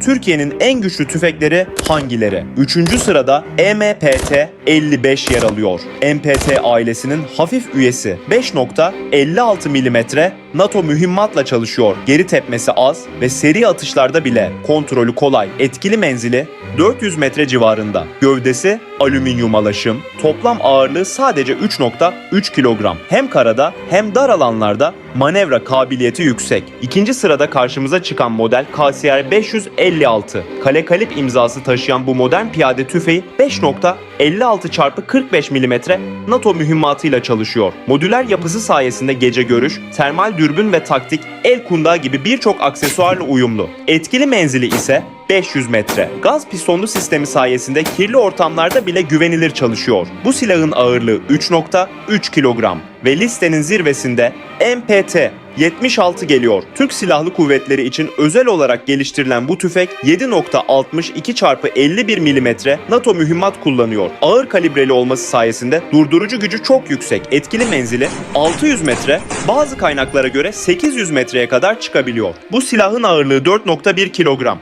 Türkiye'nin en güçlü tüfekleri hangileri? 3. sırada E EMPT-55 yer alıyor. MPT ailesinin hafif üyesi 5.56 mm NATO mühimmatla çalışıyor. Geri tepmesi az ve seri atışlarda bile kontrolü kolay. Etkili menzili 400 metre civarında. Gövdesi alüminyum alaşım. Toplam ağırlığı sadece 3.3 kilogram. Hem karada hem dar alanlarda manevra kabiliyeti yüksek. İkinci sırada karşımıza çıkan model KCR 556. Kale kalip imzası taşıyan bu modern piyade tüfeği 5.56 çarpı 45 mm NATO mühimmatıyla çalışıyor. Modüler yapısı sayesinde gece görüş, termal dürbün ve taktik, el kundağı gibi birçok aksesuarla uyumlu. Etkili menzili ise 500 metre. Gaz pistonlu sistemi sayesinde kirli ortamlarda bile güvenilir çalışıyor. Bu silahın ağırlığı 3.3 kilogram ve listenin zirvesinde MPT 76 geliyor. Türk Silahlı Kuvvetleri için özel olarak geliştirilen bu tüfek 7.62 çarpı 51 mm NATO mühimmat kullanıyor. Ağır kalibreli olması sayesinde durdurucu gücü çok yüksek. Etkili menzili 600 metre, bazı kaynaklara göre 800 metreye kadar çıkabiliyor. Bu silahın ağırlığı 4.1 kilogram.